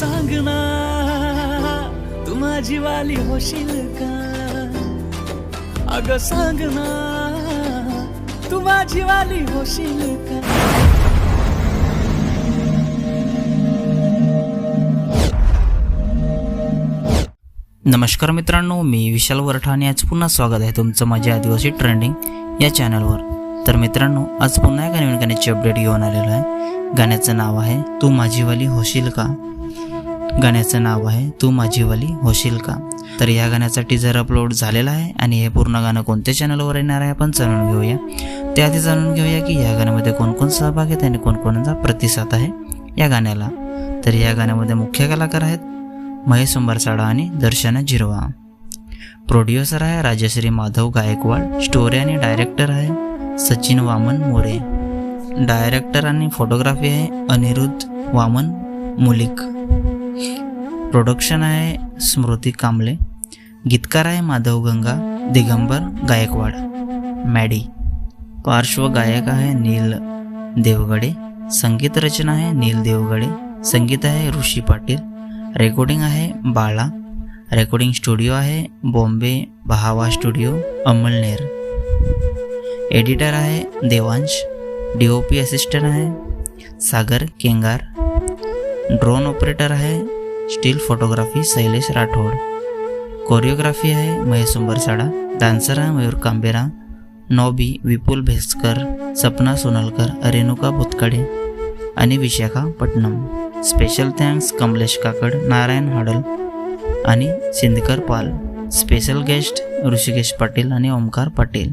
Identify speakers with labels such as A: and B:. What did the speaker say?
A: सांग ना तू माझी वाली होशील का? अग सांग ना तू माझी वाली होशील का? नमस्कार मित्रांनो मी विशाल वरठाणे आणि आज पुन्हा स्वागत आहे तुमचं माझ्या आदिवासी ट्रेंडिंग या चॅनलवर तर मित्रांनो आज पुन्हा एका नवीन गाण्याची अपडेट घेऊन आलेलो आहे. गाण्याचं नाव आहे तू माझीवाली होशील का? गाण्याचं नाव आहे तू माझीवाली होशील का? तर या गाण्याचा टीजर अपलोड झालेला आहे आणि हे पूर्ण गाणं कोणत्या चॅनलवर येणार आहे आपण जाणून घेऊया. त्याआधी जाणून घेऊया की या गाण्यामध्ये कोणकोण सहभाग आहेत आणि कोणकोणाचा प्रतिसाद आहे या गाण्याला. तर या गाण्यामध्ये मुख्य कलाकार आहेत महेश उंबरसाडा आणि दर्शना जिरवा. प्रोड्युसर आहे राजश्री माधव गायकवाड स्टोरी आणि डायरेक्टर आहे सचिन वामन मोरे. डायरेक्टर आणि फोटोग्राफी आहे अनिरुद्ध वामन मुलिक. प्रोडक्शन आहे स्मृती कांबळे. गीतकार आहे माधव गंगा, दिगंबर गायकवाड. मॅडी पार्श्वगायक आहे नील देवगडे. संगीत रचना आहे नील देवगडे. संगीत आहे ऋषी पाटील. रेकॉर्डिंग आहे बाळा. रेकॉर्डिंग स्टुडिओ आहे बॉम्बे बहावा स्टुडिओ अमलनेर एडिटर आहे Devansh D O P assistant आहे सागर केंगार ड्रोन ऑपरेटर आहे still photography Shailesh Rathod choreography आहे महेश उंबरसाडा डान्सर आहे मयूर कांबेरा नॉबी विपुल भेसकर सपना सोनलकर रेणुका भुतकडे आणि विशाखापट्टणम स्पेशल थँक्स कमलेश काकड नारायण हाडल आणि सिंदकर पाल. स्पेशल गेस्ट ऋषिकेश पाटील आणि ओमकार पाटील.